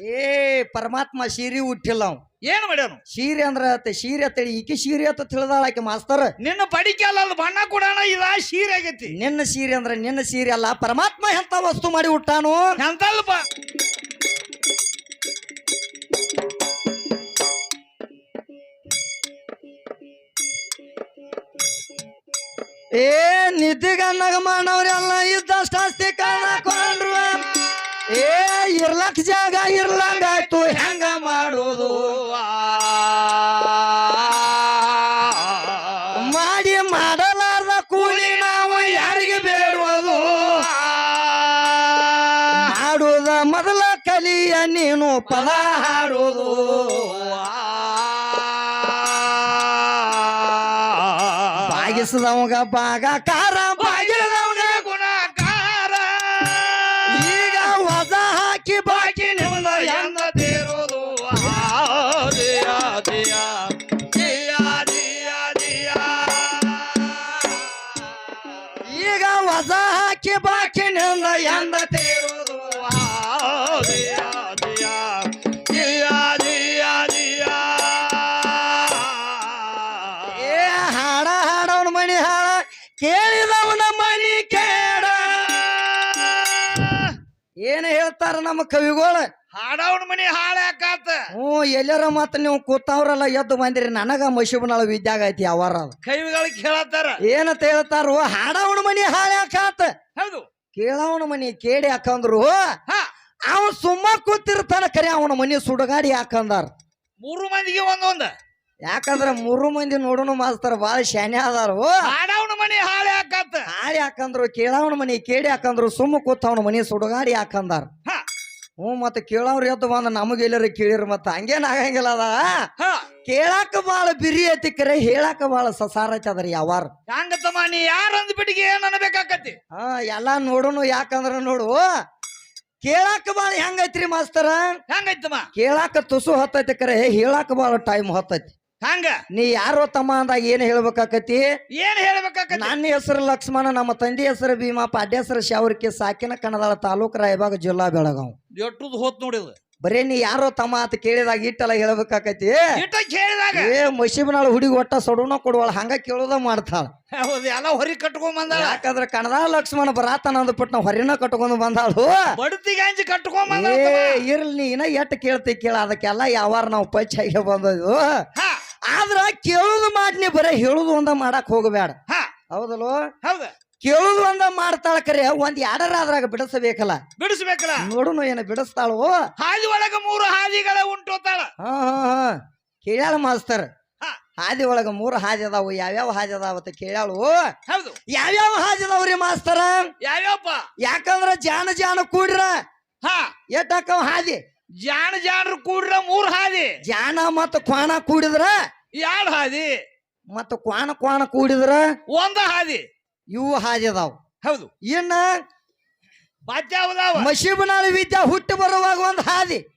ಏ ಪರಮಾತ್ಮ ಸೀರೆ ಉಟ್ಟಿಲ್ಲ ಅವ್. ಏನ್ ಮಾಡ್ಯಾನು? ಸೀರೆ ಅಂದ್ರ ಸೀರೆ ಅಂತೇಳಿ ಈಕೆ ಸೀರೆ ಅಂತ ತಿಳಿದಾಳ ಆಕೆ ಮಾಸ್ತರ್. ನಿನ್ನ ಪಡಿಕೆಲ್ಲ ಅದು ಬಣ್ಣ ಕೊಡೋಣ ಇದ ಸೀರೆ ಆಗೈತಿ. ನಿನ್ನ ಸೀರೆ ಅಂದ್ರೆ ನಿನ್ನ ಸೀರೆ ಅಲ್ಲ ಪರಮಾತ್ಮ ಎಂತ ವಸ್ತು ಮಾಡಿ ಹುಟ್ಟಾನು? ಎಂತಲ್ಪ ಏ ನಿದ್ದಿಗಣ್ಣಗ ಮಾಡವ್ರೆಲ್ಲ ಇದ್ದಷ್ಟು ಇರ್ಲಕ್ ಜಾಗ ಇರ್ಲಂಗಾಯ್ತು, ಹೆಂಗ ಮಾಡೋದು? ಮಾಡಿ ಮಾಡಲಾರ್ದ ಕೂಲಿ ನಾವು ಯಾರಿಗೆ ಬೇಡುವುದು? ಮಾಡುದ ಮೊದಲ ಕಲಿಯ ನೀನು ಪದ ಹಾಡುವುದು ಬಾಗಿಸದವಂಗ ಬಾಗಕಾರ ಬಾಗಿಲದವಂಗ ಏನ್ ಹೇಳ್ತಾರ ನಮ್ಮ ಕವಿಗಳು? ಹಾಡವನ ಮನಿ ಹಾಳಾಕಾತ ಹಾಕಾತ ಹ್ಞೂ ಎಲ್ಲರ ಮತ್ತ ನೀವು ಕೂತವ್ರಲ್ಲ ಎದ್ದು ಬಂದಿರಿ. ನನಗ ಮಶಿಬನಾಳ ವಿದ್ಯಾಗ ಐತಿ ಅವರ ಕೈಗಳಿಗೆ ಕೇಳತ್ತಾರ ಏನಂತ ಹೇಳ್ತಾರು ಹಾಡವನ ಮನಿ ಹಾಳಾಕಾತ ಹೌದು. ಕೇಳವನ ಮನಿ ಕೇಡಿ ಹಾಕಂದ್ರು ಹಾ. ಅವ ಸುಮ್ಮ ಕೂತಿರ್ತಾನ ಕರೆ ಅವನ ಮನಿ ಸುಡಗಾಡಿ ಹಾಕಂದಾರ ಮೂರು ಮಂದಿಗೆ ಒಂದೊಂದ. ಯಾಕಂದ್ರ ಮೂರು ಮಂದಿ ನೋಡೋನು ಮಾಸ್ತರ ಬಾಳ ಶಾನೆ ಅದಾರು. ಹಾಡವನ ಮನಿ ಹಾಳೆ ಹಾಕತ್. ಹಾಳೆ ಹಾಕಂದ್ರು ಕೇಳವನ ಮನಿ ಕೇಳಿ ಹಾಕಂದ್ರು ಸುಮ್ಮ ಕೂತವನ ಮನಿ ಸುಡುಗಾಡಿ ಹಾಕಂದಾರ. ಹಾ. ಹ್ಞೂ ಮತ್ತೆ ಕೇಳವ್ರ ಎದ್ದು ಬಂದ ನಮಗೆ ಎಲ್ಲರೂ ಕೇಳಿರ ಮತ್ತೆ ಹಂಗೇನ್ ಆಗಂಗಿಲ್ಲ ಅದ. ಕೇಳಾಕ ಬಾಳ ಬಿರಿ ಐತಿ ಕರೆ ಹೇಳಾಕ ಬಾಳ ಸಸಾರ ಐತಿ ಅದ್ರಿ ಯಾವಾರ. ಹಂಗತಮ್ಮ ನೀ ಯಾರು ಅಂದ್ಬಿಟ್ಟಿಗೆ ಏನ್ ಅನ್ಬೇಕಾಕತಿ ಹಾ ಎಲ್ಲ ನೋಡುನು ಯಾಕಂದ್ರ ನೋಡು. ಕೇಳಾಕ ಬಾಳ ಹೆಂಗೈತ್ರಿ ಮಾಸ್ತರ? ಹೆಂಗೈತಮ್ಮ? ಕೇಳಾಕ ತುಸು ಹತ್ತೈತಿ ಕರೆ ಹೇಳಾಕ ಬಾಳ ಟೈಮ್ ಹೊತ್ತೈತಿ. ಹಂಗ? ನೀ ಯಾರೋ ತಮ್ಮ ಅಂದಾಗ ಏನ್ ಹೇಳ್ಬೇಕಾಕತಿ ಏನ್ ಹೇಳ್ಬೇಕಾಕತಿ ನನ್ನ ಹೆಸರು ಲಕ್ಷ್ಮಣ ನಮ್ಮ ತಂದೆ ಹೆಸರು ಭೀಮಾ ಪಾಡ್ಯ ಹೆಸರು ಶಾವರ್ಕಿ ಸಾಕಿನ ಕಣದಾಳ ತಾಲೂಕು ರಾಯಬಾಗ ಜಿಲ್ಲಾ ಬೆಳಗಾವ್. ಎಟ್ಟುದು ಹೋತ್ ನೋಡಿದ ಬರೇ ನೀ ಯಾರೋ ತಮ್ಮ ಅಂತ ಕೇಳಿದಾಗ ಇಟ್ಟಲ್ಲ ಹೇಳ್ಬೇಕಾಕತಿ ಇಟ್ಟ ಕೇಳಿದಾಗ? ಏ ಮಸೀಬ್ನಾಳ ಹುಡುಗಿ ಒಟ್ಟ ಸೊಡೋಣ ಕೊಡುವಳ ಹಂಗ ಕೇಳೋದ ಮಾಡ್ತಾಳ. ಹೌದು ಎಲ್ಲ ಹೊರಿ ಕಟ್ಕೊಂಡ್ ಬಂದಾಳ. ಯಾಕಂದ್ರೆ ಕಣದ ಲಕ್ಷ್ಮಣ ಬರಾತನ ಅಂದ್ಬಿಟ್ಟು ನಾವು ಹೊರಿನ ಕಟ್ಕೊಂಡು ಬಂದಾಳು. ಬಡತಿ ಅಂಜಿ ಕಟ್ಕೊಂಡ್ ಏ ಬಂದಾಳ ಇರ್ಲಿ ನೀ ಇನ್ನ ಎಟ್ ಕೇಳ್ತಿ ಕೇಳ ಅದಕ್ಕೆಲ್ಲ ಯಾವಾರ ನಾವು ಪಂಚಾಯಿಗೆ ಬಂದದ್ದು. ಆದ್ರ ಕೇಳುದು ಮಾಡ್ನಿ ಬರೇ ಹೇಳುದು ಒಂದ ಮಾಡಕ್ ಹೋಗಬೇಡ ಹಾ. ಹೌದಲ್ವ ಹೌದ. ಕೇಳುದು ಒಂದ ಮಾಡ್ತಾಳ ಕರೆ ಒಂದ್ ಎರಡರ ಅದ್ರಾಗ ಬಿಡಿಸಬೇಕಲ್ಲ? ಬಿಡಿಸ್ಬೇಕಲ್ಲ? ನೋಡುನು ಏನ ಬಿಡಿಸ್ತಾಳೋ? ಹಾದಿ ಒಳಗ ಮೂರು ಹಾದಿಗಳ ಉಂಟು ಹಾ ಹಾ ಹಾ. ಕೇಳ್ಯಾಳ ಮಾಸ್ತರ್. ಹಾದಿ ಒಳಗ ಮೂರು ಹಾದಿ ಅದಾವು ಯಾವ್ಯಾವ ಹಾದಿ ಅದಾವ ಅಂತ ಕೇಳ್ಯಾಳು? ಹೌದು. ಯಾವ್ಯಾವ ಹಾದಿ ಅದಾವ್ರಿ ಮಾಸ್ತರ? ಯಾವ್ಯಾವಪ್ಪ ಯಾಕಂದ್ರ ಜಾನ ಜಾನ ಕೂಡ್ರ? ಹಾ. ಎಟ್ಟಾಕವ್ ಹಾದಿ? ಜಾಣ ಜಾಣರು ಕೂಡ್ರ ಮೂರು ಹಾದಿ. ಜಾನ ಮತ್ತ ಕ್ವಾಣ ಕೂಡಿದ್ರ ಎರಡ್ ಹಾದಿ. ಮತ್ತ ಕ್ವಾಣ ಕ್ವಾಣ ಕೂಡಿದ್ರ ಒಂದ ಹಾದಿ. ಇವು ಹಾದಿ ಅದಾವ. ಹೌದು. ಇನ್ನ ಬಾಚ್ಯಾವದಾವ ಮಶೀಬನಾಳ ವಿದ್ಯಾ ಹುಟ್ಟಿ ಬರುವಾಗ ಒಂದ್ ಹಾದಿ.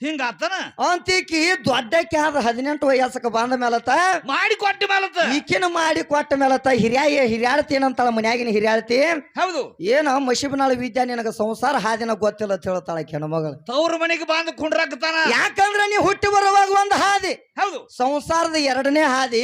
ಹಿಂಗ ಆತನ ಅಂತೀಕಿ ದೊಡ್ಡಕ್ಕೆ ಆದ ಹದಿನೆಂಟು ವಯಸ್ಸಕ್ಕೆ ಬಂದ ಮೇಲತ್ತ ಮಾಡಿ ಕೊಟ್ಟ ಮೇಲತ್ತ? ಈಕಿನ ಮಾಡಿ ಕೊಟ್ಟ ಮೇಲತ್ತ ಹಿರಿಯ ಹಿರಿಯಾಳ್ತಿ ಏನಂತಾಳ ಮನ್ಯಾಗಿನ ಹಿರಿಯಾಳ್ತಿ? ಹೌದು. ಏನೋ ಮಶಿಬನಾಳ ವಿದ್ಯಾ ನಿನಗ ಸಂಸಾರ ಹಾದಿನ ಗೊತ್ತಿಲ್ಲ ಅಂತ ಹೇಳ್ತಾಳ ಮಗಳ. ತವ್ರ ಮನೆಗೆ ಬಂದು ಕುಂಡ್ರಾಕ್ತಾನ ಯಾಕಂದ್ರ ನೀ ಹುಟ್ಟಿ ಬರುವಾಗ ಒಂದು ಹಾದಿ. ಹೌದು. ಸಂಸಾರದ ಎರಡನೇ ಹಾದಿ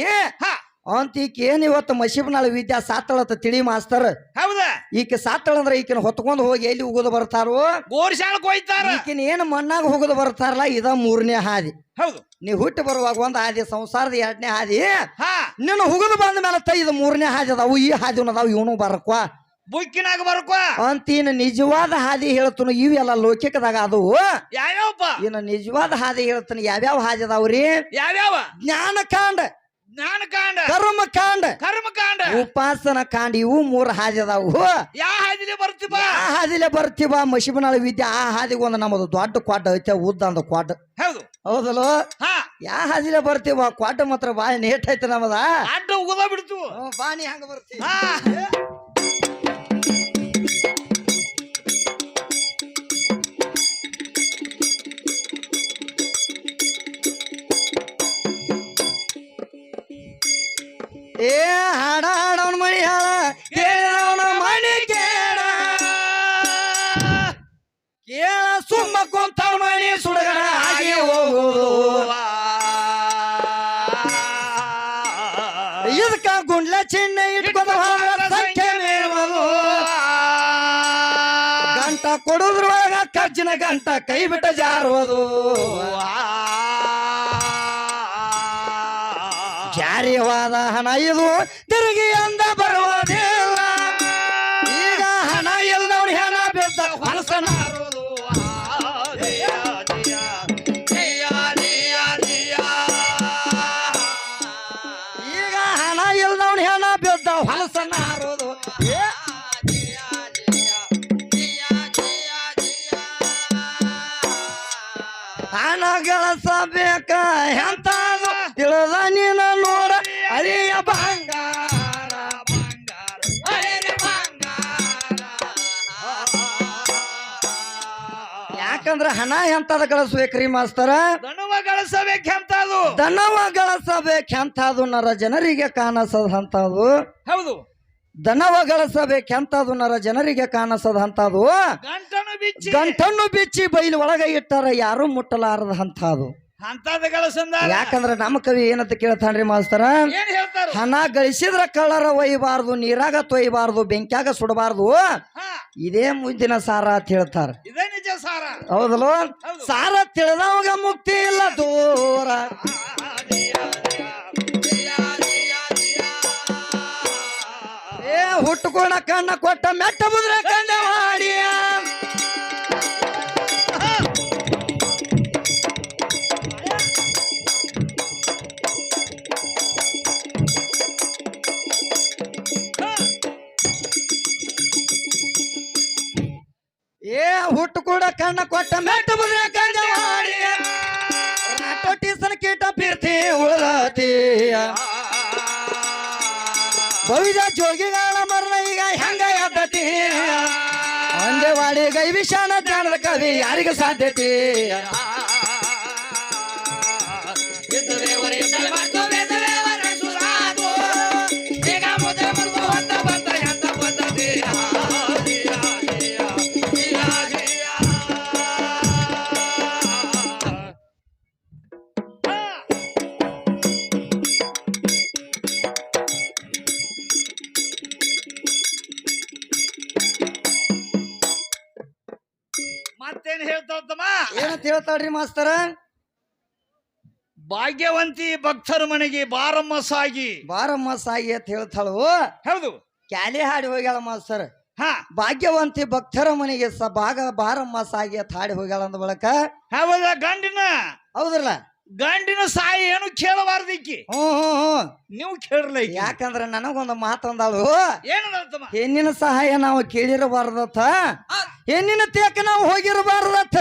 ಹಾ ಈಕೆ ಏನ್ ಇವತ್ತು ಮಶೀಬನಾಳ ವಿದ್ಯಾ ಸಾತಳತ್ತ ತಿಳಿ ಮಾಸ್ತರ್? ಹೌದ? ಈಕೆ ಸಾತಳ ಅಂದ್ರೆ ಈಕಿನ ಹೊತ್ಕೊಂಡು ಹೋಗಿ ಎಲ್ಲಿ ಉಗುದು ಬರ್ತಾರೋ? ಗೋರ್ಶಾಳಕ್ ಹೋಯ್ತಾರ. ಈಕಿನ ಏನು ಮಣ್ಣಾಗ ಹೋಗುದು ಬರ್ತಾರಲ್ಲ ಇದ ಮೂರನೇ ಹಾದಿ. ಹೌದು. ನೀ ಹುಟ್ಟಿ ಬರುವಾಗ ಒಂದ್ ಹಾದಿ ಸಂಸಾರದ ಎರಡನೇ ಹಾದಿ. ಹಾ. ನಿನ್ನ ಹುಗುದು ಬಂದ ಮೇಲೆ ಇದು ಮೂರನೇ ಹಾದಿ ಅದಾವು ಈ ಹಾದಿನ ಅದಾವು ಇವನು ಬರಕ್ವಾ? ಬುಕ್ಕಿನಾಗ ಬರ್ಕೋ ಇನ್ನು ನಿಜವಾದ ಹಾದಿ ಹೇಳ್ತನು ಇವೆಲ್ಲ ಲೌಕಿಕದಾಗ ಅದು. ಯಾವ್ಯಾವಪ್ಪ? ಇನ್ನು ನಿಜವಾದ ಹಾದಿ ಹೇಳ್ತಾನೆ ಯಾವ್ಯಾವ ಹಾದಿ ಅದಾವ್ರಿ? ಯಾವ್ಯಾವ? ಜ್ಞಾನ ಕಾಂಡ ಕರ್ಮಕಾಂಡ. ಕರ್ಮಕಾಂಡ. ಕರ್ಮ ಕಾಂಡ ಕರ್ಮ ಕಾಂಡ ಉಪಾಸನ ಕಾಂಡ ಇವು ಮೂರು ಹಾದಿ ಅದಾವು. ಯಾವ ಹಾದಿಲೆ ಬರ್ತೀವ ಆ ಹಾದಿಲೆ ಬರ್ತೀವ ಮಶಿಬನಾಳ ವಿದ್ಯೆ ಆ ಹಾದಿಗೊಂದು ನಮ್ಮದು ದೊಡ್ಡ ಕ್ವಾಟ ಐತೆ ಉದ್ದ ಅಂದ ಕ್ವಾಟ ಹೌದು. ಹೌದಲ್ಲ? ಹಾ. ಯಾ ಹಾದಿಲೆ ಬರ್ತೀವ ಕ್ವಾಟ ಮಾತ್ರ ಬಾಯಿ ನೇಟ್ ಐತೆ ನಮ್ಮದ ಅಡ್ಡ ಉಗದ ಬಿಡ್ತು. ಬಾನಿ ಹಂಗ ಬರ್ತೀವಿ ಏ, ಹಾಡ, ಹಾಡವನ್ ಮಣಿ ಹಾಡ, ಕೇಳವನ ಮಣಿ ಕೇಳ. ಕೇಳ, ಸುಮ್ಮ ಕುಂತವ್ ಮಣಿ ಸುಡಗಣ ಆಗಿ ಹೋಗುದು. ಇದಕ್ಕ ಗುಂಡ್ಲ ಚಿಹ್ನೆ ಇಟ್ಕೊಂಡ ಸಂಖ್ಯೆ ಮೇಲ್ಬೋದು ಗಂಟ ಕೊಡುದ್ರೊಳಗ ಕಜ್ಜಿನ ಗಂಟ ಕೈ ಬಿಟ್ಟ ಜಾರುವುದು. ಆ ಜಾರಿವಾದ ಹಣ ಇದು ತಿರುಗಿ ಅಂದ ಬರುವುದಿಲ್ಲ. ಈಗ ಹಣ ಇಲ್ಲದವ್ರು ಹೆಣ ಬಿದ್ದ ಹೊಲಸನ ಈಗ ಹಣ ಇಲ್ದವ್ನ ಹೆಣ ಬಿದ್ದ ಹೊಲಸನ ಹಾರೋದು ಹಣ ಗಳಿಸಬೇಕ ಎಂತ ತಿಳಿದ ನೀನ ನೋಡ ಅರಿಯ ಬಂಗಾರ ಯಾಕಂದ್ರ ಹಣ ಎಂತದ ಗಳಿಸ್ಬೇಕ್ರಿ ಮಾಸ್ತರ? ದಣವ ಗಳಿಸಬೇಕೆಂತದು? ದನವ ಗಳಿಸಬೇಕೆಂತದು ನರ ಜನರಿಗೆ ಕಾಣಿಸದಂತದು. ಹೌದು. ದನವ ಗಳಿಸಬೇಕೆಂತದು ನರ ಜನರಿಗೆ ಕಾಣಿಸದಂತದು. ಗಂಟನ್ನು ಬಿಚ್ಚಿ. ಬೈಲು ಒಳಗೆ ಇಟ್ಟಾರ ಯಾರು ಮುಟ್ಟಲಾರದ ಅಂತದು ಅಂತದ ಗಳಿಸಂದ ಯಾಕಂದ್ರ ನಮ್ಮ ಕವಿ ಏನಂತ ಕೇಳ್ತಾನ್ರಿ ಮಾಸ್ತರ? ಏನ್ ಹೇಳ್ತಾರ? ಹಣ ಗಳಿಸಿದ್ರ ಕಳ್ಳರ ಒಯ್ಯಬಾರ್ದು ನೀರಾಗ ತೊಯ್ಯಬಾರ್ದು ಬೆಂಕಿಯಾಗ ಸುಡಬಾರ್ದು. ಇದೇ ಮುಂದಿನ ಸಾರ ಅಂತ ಹೇಳ್ತಾರ. ಇದೇ ನಿಜ ಸಾರ. ಹೌದಲ್ವ? ಸಾರ ತಿಳಿದವಾಗ ಮುಕ್ತಿ ಇಲ್ಲ ದೂರ. ಏ ಹುಟ್ಟುಕೋಣ ಕಣ್ಣ ಕೊಟ್ಟ ಮೆಟ್ಟ ಬುದ್ರೆ ಕಣ್ಣ ಏ ಹುಟ್ಟುಕೂಡ ಕಣ್ಣ ಕೊಟ್ಟ ಮೆಟ್ಟ ಬುದ್ರೆ ಕಣ್ಣ ಮಾಡಿಯ ಟೀಸನ ಕೀಟ ಪಿರ್ತಿ ಉಳತೀಯ ಭವಿದ ಜೋಗಿಗಳ ಮರಣ ಈಗ ಹೆಂಗ ಎದ್ದತಿ ಒಂದೇ ವಾಡಿ ಗೈ ವಿಷಾಣ ಜ್ಞಾನದ ಕವಿ ಯಾರಿಗೆ ಸಾಧ್ಯತೆ ಮತ್ತೇನ್ ಹೇಳ್ತಾವತ್ತಮ್ಮ ಏನಂತ ಹೇಳ್ತಾಳ್ರಿ ಮಾಸ್ತರ? ಭಾಗ್ಯವಂತಿ ಭಕ್ತರ ಮನೆಗೆ ಬಾರಮ್ಮ ಸಾಗಿ. ಬಾರಮ್ಮ ಸಾಗಿ ಅಂತ ಹೇಳ್ತಾಳು. ಹೌದು. ಕ್ಯಾಲಿ ಹಾಡಿ ಹೋಗ್ಯಾಳ ಮಾಸ್ತರ್. ಹಾ. ಭಾಗ್ಯವಂತಿ ಭಕ್ತರ ಮನೆಗೆ ಸ ಭಾಗ ಬಾರಮ್ಮ ಸಾಗಿ ಅಂತ ಹಾಡಿ ಹೋಗ್ಯಾಳ ಅಂದ ಬಳಕ. ಹೌದ ಗಂಡಿನ? ಹೌದ್ರಲ್ಲ? ಗಂಡಿನ ಸಾಯಿ ಏನು ಹ್ಮ್ ಹ್ಮ್ ನೀವು ಕೇಳಲ ಯಾಕಂದ್ರ ನನಗೊಂದು ಮಾತಂದಾಳು. ಏನಂತಮ್ಮ ಹೆಣ್ಣಿನ ಸಹಾಯ ನಾವು ಕೇಳಿರಬಾರ್ದತ್ತ. ಹೆಣ್ಣಿನ ತೇಕ ನಾವು ಹೋಗಿರಬಾರ್ದತ್ತ.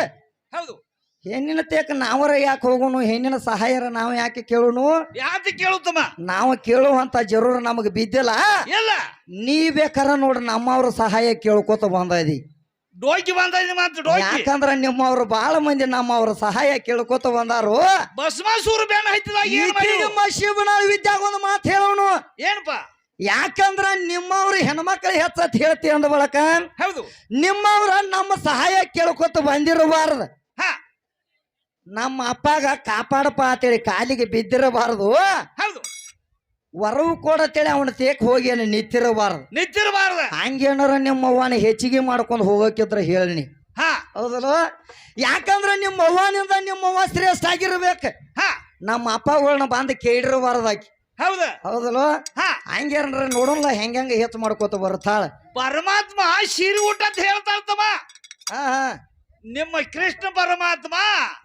ಹೌದು. ಹೆಣ್ಣಿನ ತೇಕ ನಾವರ ಯಾಕೆ ಹೋಗೋಣ? ಹೆಣ್ಣಿನ ಸಹಾಯರ ನಾವು ಯಾಕೆ ಕೇಳೋಣ? ಯಾಕೆ ಕೇಳುತ್ತಮ್ಮ? ನಾವು ಕೇಳುವಂತ ಜರೂರು ನಮಗೆ ಬಿದ್ದಿಲ್ಲ. ಇಲ್ಲ. ನೀ ಬೇಕಾರ ನೋಡ್ರಿ ನಮ್ಮವ್ರ ಸಹಾಯ ಕೇಳ್ಕೊತ ಬಂದದಿ. ಡೋಕಿ ಬಂದೈತಿ ಡೋಕಿ. ಯಾಕಂದ್ರ ನಿಮ್ಮವ್ರು ಬಾಳ ಮಂದಿ ನಮ್ಮವ್ರ ಸಹಾಯ ಕೇಳ್ಕೊತ ಬಂದಾರು. ಭಸ್ಮಾಸೂರು ಬೆನ್ನ ಹತ್ತಿದಾಗ ಏನ್ ಶಿವನ ವಿದ್ಯಾಗ ಒಂದು ಮಾತು ಹೇಳೋನು. ಏನಪ್ಪ? ಯಾಕಂದ್ರ ನಿಮ್ಮವ್ರು ಹೆಣ್ಮಕ್ಳು ಹೆಚ್ಚತ್ ಹೇಳ್ತಿ ಅಂದ ಬಳಕ ಹೌದು. ನಿಮ್ಮವ್ರ ನಮ್ಮ ಸಹಾಯ ಕೇಳ್ಕೊತ ಬಂದಿರಬಾರ್ದು. ಹಾ. ನಮ್ಮ ಅಪ್ಪಾಗ ಕಾಪಾಡಪ್ಪ ಅಂತೇಳಿ ಕಾಲಿಗೆ ಬಿದ್ದಿರಬಾರದು. ಹೌದು. ವರವು ಕೊಡತ್ತೇಳಿ ಅವನ ತೇಕ್ ಹೋಗಿ ಏನು ನಿಂತಿರಬಾರದು. ನಿಂತಿರಬಾರ್ದ. ಹಂಗೇನಾರ ನಿಮ್ಮ ಅವ್ವನ ಹೆಚ್ಚಿಗೆ ಮಾಡ್ಕೊಂಡು ಹೋಗಕ್ಕಿದ್ರ ಹೇಳಿ ಹಾ. ಹೌದಲ್ಲ? ಯಾಕಂದ್ರ ನಿಮ್ಮ ಅವ್ವನಿಂದ ನಿಮ್ಮ ಅವ್ವ ಶ್ರೇಷ್ಠ ಆಗಿರ್ಬೇಕು. ಹಾ. ನಮ್ಮ ಅಪ್ಪಗಳನ್ನ ಬಂದು ಕೇಳಿರಬಾರ್ದಾಕಿ ಹೌದ. ಹೌದಲ್ಲ? ಹಾ. ಹಂಗೇನ್ರ ನೋಡಲ್ಲ ಹೆಂಗ ಹೆಚ್ಚು ಮಾಡ್ಕೋತ ಬರ್ತಾಳ ಪರಮಾತ್ಮ ಶಿರಿ ಊಟ ಅಂತ ಹೇಳ್ತಾಳ್ತಮ್ಮ ಹಾ ಹಾ. ನಿಮ್ಮ ಕೃಷ್ಣ ಪರಮಾತ್ಮ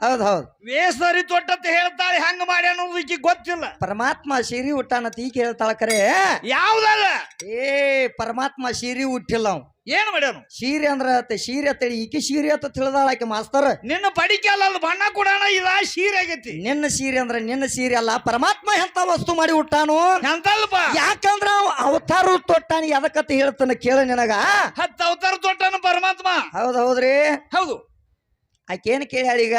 ಹೌದ್ ಹೌದ್. ವೇಸರಿ ತೊಟ್ಟಂತ ಹೇಳ್ತಾಳೆ ಹೆಂಗ್ ಮಾಡಿ ಅನ್ನೋದಕ್ಕೆ ಗೊತ್ತಿಲ್ಲ. ಪರಮಾತ್ಮ ಶಿರಿ ಹುಟ್ಟಾನ ತೀಕ್ ಹೇಳ್ತಾಳ ಕರೆ. ಯಾವ್ದಲ್ಲ ಏ ಪರಮಾತ್ಮ ಶಿರಿ ಹುಟ್ಟಿಲ್ಲ ಅವ್. ಏನ್ ಮಾಡ್ಯಾನು? ಶೀರೆ ಅಂದ್ರ ಆತ ಶೀರೆ ಈಕೆ ಈಕಿ ಶೀರೆ ಅಂತ ತಿಳಿದಾಳ ಆಕೆ ಮಾಸ್ತರ್. ನಿನ್ನ ಪಡಿಕೆಲ್ಲ ಅದು ಬಣ್ಣ ಕೊಡೋಣ ಇಲ್ಲ ಶಿರಿ ಆಗೈತಿ. ನಿನ್ನ ಸೀರೆ ಅಂದ್ರ ನಿನ್ನ ಸೀರೆ ಅಲ್ಲ ಪರಮಾತ್ಮ ಎಂತ ವಸ್ತು ಮಾಡಿ ಹುಟ್ಟಾನು ಎಂತಲ್ಪ? ಯಾಕಂದ್ರ ಅವ ತೊಟ್ಟಾನಿ ತೊಟ್ಟಾನ ಎದಕತ್ತ ಹೇಳ್ತಾನ ಕೇಳ ನಿನಗ. ಹತ್ತು ಅವತಾರ ತೊಟ್ಟನು ಪರಮಾತ್ಮ. ಹೌದ್ ಹೌದ್ರಿ. ಹೌದು. ಆಕೆ ಕೇಳಿ ಕೇಳ್ಯಾಳ ಈಗ?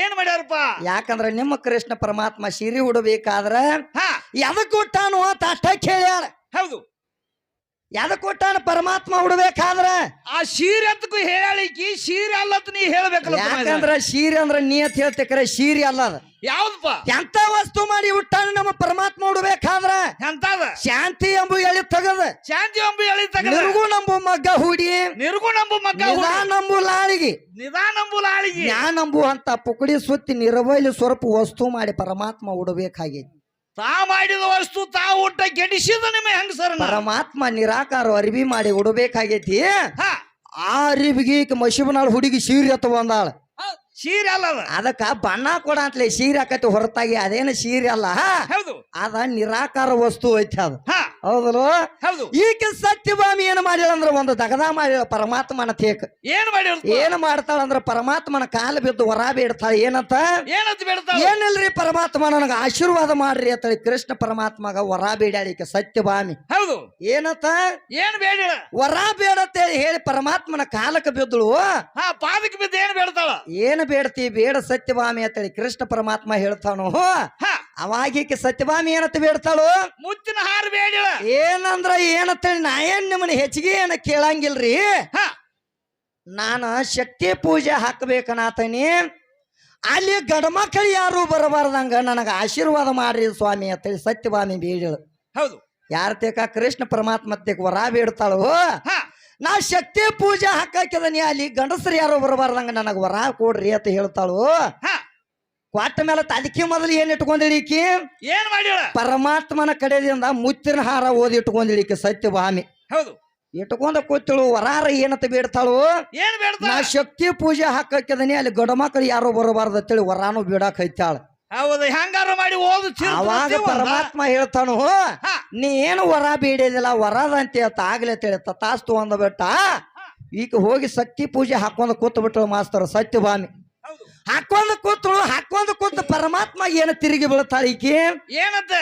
ಏನ್ ಮಾಡ್ಯಾರಪ್ಪ? ಯಾಕಂದ್ರ ನಿಮ್ಮ ಕೃಷ್ಣ ಪರಮಾತ್ಮ ಸೀರಿ ಉಡಬೇಕಾದ್ರ ಹಾ. ಎದಕ್ ಹುಟ್ಟಾನು ಅಂತ ಅಷ್ಟ ಕೇಳ್ಯಾಳ. ಹೌದು. ಯಾವ್ದ ಕೊಟ್ಟಾನ ಪರಮಾತ್ಮ ಉಡಬೇಕಾದ್ರ ಆ ಸೀರೆ ಅಂತಕ್ಕೂ ಹೇಳಲಿಕ್ಕೆ ಸೀರೆ ಅಲ್ಲತ್ ನೀ ಹೇಳ್ಬೇಕಲ್ಲ ಯಾಕಂದ್ರ ಶೀರಿ ಅಂದ್ರ ಅಂತ ಹೇಳ್ತೇಕ್ರೆ ಶೀರಿ ಅಲ್ಲ ಅದ. ಯಾವ್ದಪ್ಪ? ಎಂತ ವಸ್ತು ಮಾಡಿ ಹುಟ್ಟಾನ ನಮ್ಮ ಪರಮಾತ್ಮ ಉಡಬೇಕಾದ್ರ ಎಂತಾದ? ಶಾಂತಿ ಎಂಬು ಎಳಿ ತಗದ. ಶಾಂತಿ ಅಂಬು ಎಳಿ ತಗದ? ನಿರ್ಗುಣ ಎಂಬು ಮಗ್ಗ ಹೂಡಿ. ನಿರ್ಗು ನಂಬು ನಿಧಾನಂಬುಲಾಳಿಗೆ ಹುಡಿ. ನಿಧಾನ ನಂಬು ಲಾಳಿಗೆ. ನಿಧಾನ ಅಂಬು ಲಾಳಿಗೆ. ಜ್ಞಾನಂಬು ಅಂತ ಪುಕಡಿ ಸುತ್ತಿ ನಿರ್ವೈಲಿ ಸ್ವರೂಪ ವಸ್ತು ಮಾಡಿ ಪರಮಾತ್ಮ ಉಡಬೇಕಾಗೈತಿ. ತಾ ಮಾಡಿದ ವಸ್ತು ತಾ ಊಟ ಗೆಡಿಸಿದ ನಿಮ್ಮ ಸರ್ ಪರಮಾತ್ಮ ನಿರಾಕಾರ ಅರಿವಿ ಮಾಡಿ ಉಡಬೇಕಾಗೈತಿ. ಆ ಅರಿವಿಗೆ ಈಕ ಮಶಿಬನಾಳ್ ಹುಡುಗಿ ಸೀರೆ ಬಂದಾಳ ಸೀರೆ ಅಲ್ಲ ಅದಕ್ಕ ಬಣ್ಣ ಕೊಡ ಅಂತಲೇ ಸೀರೆ ಆಕತಿ ಹೊರತಾಗಿ ಅದೇನು ಸೀರೆ ಅಲ್ಲ. ಹೌದು. ಅದ ನಿರಾಕಾರ ವಸ್ತು ಐತಿ ಅದು. ಹೌದು. ಈಕೆ ಸತ್ಯಭಾಮಿ ಏನ್ ಮಾಡಿಲ್ಲ ಅಂದ್ರೆ ಒಂದು ದಗದ ಮಾಡಿಲ್ಲ ಪರಮಾತ್ಮನ ತೇಕ. ಏನ್ ಮಾಡಿಲ್ಲ ಏನ್ ಮಾಡ್ತಾಳ ಅಂದ್ರೆ ಪರಮಾತ್ಮನ ಕಾಲ ಬಿದ್ದು ಹೊರ ಬೇಡ್ತಾಳ ಏನಂತ? ಏನಂತ ಬೇಡ್ತಾಳ? ಏನಿಲ್ರಿ ಪರಮಾತ್ಮ ನನಗೆ ಆಶೀರ್ವಾದ ಮಾಡ್ರಿ ಅಂತೇಳಿ ಕೃಷ್ಣ ಪರಮಾತ್ಮಗ ವರ ಬೇಡ್ಯಾಳಿಕೆ ಸತ್ಯಭಾಮಿ. ಹೌದು. ಏನಂತ? ಏನ್ ಬೇಡ ವರ ಬೇಡತ್ತೇಳಿ ಹೇಳಿ ಪರಮಾತ್ಮನ ಕಾಲಕ್ಕೆ ಬಿದ್ದಳು. ಹಾ ಪಾದಕ್ಕೆ ಬಿದ್ದು ಏನು ಬೇಡ್ತಾಳ? ಏನ್ ಬೇಡ್ತಿ ಬೇಡ ಸತ್ಯಭಾಮಿ ಅಂತೇಳಿ ಕೃಷ್ಣ ಪರಮಾತ್ಮ ಹೇಳ್ತಾನು ಅವಾಗಿಕೆ ಸತ್ಯಭಾಮಿ ಏನಂತ ಬೇಡ್ತಾಳು? ಮುತ್ತಿನ ಹಾರ ಬೇಡ ಏನಂದ್ರ ಏನಂತೇಳಿ ನಾ ಏನ್ ನಿಮ್ಮನ್ನ ಹೆಚ್ಚಿಗೆ ಏನ ಕೇಳಂಗಿಲ್ರಿ? ನಾನು ಶಕ್ತಿ ಪೂಜೆ ಹಾಕಬೇಕನಾತನಿ ಅಲ್ಲಿ ಗಂಡ್ಮಕ್ಳು ಯಾರು ಬರಬಾರ್ದಂಗ ನನಗ ಆಶೀರ್ವಾದ ಮಾಡ್ರಿ ಸ್ವಾಮಿ ಅಂತೇಳಿ ಸತ್ಯಭಾಮಿ ಬೇಡ ಹೌದು. ಯಾರ ತೇಕ ಕೃಷ್ಣ ಪರಮಾತ್ಮ ತೇಕ ವರ ಬೇಡ್ತಾಳು? ನಾ ಶಕ್ತಿ ಪೂಜೆ ಹಾಕಾಕಿದನಿ ಅಲ್ಲಿ ಗಂಡಸರು ಯಾರೋ ಬರಬಾರ್ದಂಗ ನನಗೆ ವರ ಕೊಡ್ರಿ ಅಂತ ಹೇಳ್ತಾಳು. ಕೊಟ್ಟ ಮೇಲೆ ತಲಿಕೆ ಮೊದಲು ಏನ್ ಇಟ್ಕೊಂಡಿಳಿಕಿ ಏನ್ ಮಾಡಿ ಪರಮಾತ್ಮನ ಕಡೆಯಿಂದ ಮುತ್ತಿನ ಹಾರ ಓದಿ ಇಟ್ಕೊಂಡಿಳಿಕಿ ಸತ್ಯಭಾಮಿ ಹೌದು. ಇಟ್ಕೊಂಡ ಕೂತಿಳು ವರಾರ ಏನಂತ ಬೇಡ್ತಾಳು? ಏನ್ ನಾ ಶಕ್ತಿ ಪೂಜೆ ಹಾಕಾಕಿದನಿ ಅಲ್ಲಿ ಗಡ ಮಕ್ಕಳು ಯಾರೋ ಬರಬಾರ್ದು ಅಂತೇಳಿ ವರಾನು ಬಿಡಾಕ್ ಐತಾಳ ಹೌದು ಹೆಂಗಾರ ಮಾಡಿ ಓದು ಅವಾಗ ಪರಮಾತ್ಮ ಹೇಳ್ತಾನು ಹಾ ನೀ ಏನು ವರ ಬೇಡಿದಿಲ್ಲ ವರದ ಅಂತ ಹೇಳ್ತ ಆಗ್ಲೇ ತಿಳಿತ ತಾಸ್ತು ಅಂದ ಬಿಟ್ಟ ಈಗ ಹೋಗಿ ಶಕ್ತಿ ಪೂಜೆ ಹಾಕೊಂಡು ಕೂತ್ ಬಿಟ್ಟಳು ಮಾಸ್ತರ್ ಸತ್ಯಭಾಮಿ. ಹೌದು. ಹಾಕೊಂಡ್ ಕೂತಳು ಹಾಕೊಂಡು ಕೂತ ಪರಮಾತ್ಮ ಏನು ತಿರುಗಿ ಬೀಳ್ತಾಳ ಈಕಿ? ಏನಂತ?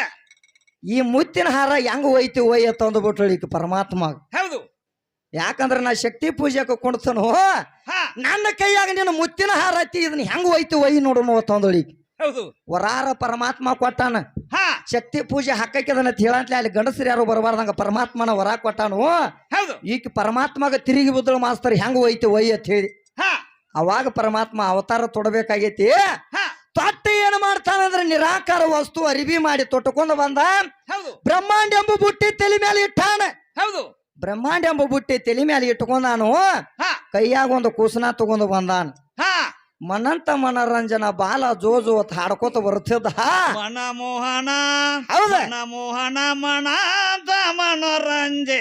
ಈ ಮುತ್ತಿನ ಹಾರ ಹೆಂಗ್ ಒಯ್ತಿ ಒಯ್ಯ ತಂದು ಬಿಟ್ಟಳು ಈಕ ಪರಮಾತ್ಮ. ಹೌದು. ಯಾಕಂದ್ರ ನಾ ಶಕ್ತಿ ಪೂಜೆ ಕುಣ್ತನು ಹಾ. ನನ್ನ ಕೈಯಾಗ ನೀನು ಮುತ್ತಿನ ಹಾರ ಹತ್ತಿ ಇದನ್ನ ಹೆಂಗ್ ಒಯ್ತಿ ಹೋಯ್ ನೋಡು ತಂದಳು ಈಕಿ. ಹೌದು. ವರಾರ ಪರಮಾತ್ಮ ಕೊಟ್ಟಾನ. ಹಾ. ಶಕ್ತಿ ಪೂಜೆ ಹಾಕಕ್ಕಿದನ ಹೇಳಂತ್ಲೆ ಅಲ್ಲಿ ಗಂಡಸರು ಯಾರು ಬರಬಾರ್ದಂಗ ಪರಮಾತ್ಮನ ವರ ಕೊಟ್ಟಾನು ಹೌದು. ಈಕ ಪರಮಾತ್ಮಗ ತಿರುಗಿ ಬದಲು ಮಾಸ್ತರ್ ಹೆಂಗ್ ಒಯ್ತಿ ಒಯ್ ಅಂತ ಹೇಳಿ. ಹಾ. ಅವಾಗ ಪರಮಾತ್ಮ ಅವತಾರ ತೊಡಬೇಕಾಗೈತಿ. ತೊಟ್ಟ ಏನ್ ಮಾಡ್ತಾನಂದ್ರೆ ನಿರಾಕಾರ ವಸ್ತು ಅರಿವಿ ಮಾಡಿ ತೊಟ್ಟುಕೊಂಡು ಬಂದ. ಬ್ರಹ್ಮಾಂಡ ಎಂಬ ಬುಟ್ಟಿ ತಲೆ ಮೇಲೆ ಇಟ್ಟಾನ. ಹೌದು. ಬ್ರಹ್ಮಾಂಡ ಎಂಬ ಬುಟ್ಟಿ ತಲೆ ಮೇಲೆ ಇಟ್ಕೊಂಡಾನು ನಾನು ಕೈಯಾಗ ಒಂದು ಕೂಸನ ತಗೊಂಡು ಬಂದಾನ. ಮನಂತ ಮನರಂಜನ ಬಾಲ ಜೋ ಅಂತ ಹಾಡ್ಕೋತ ಬರುತ್ತಿದ್ದ. ಮನ ಮೋಹನ ಹೌದ? ಮನ ಮೋಹನ ಮನಂತ ಮನೋರಂಜೆ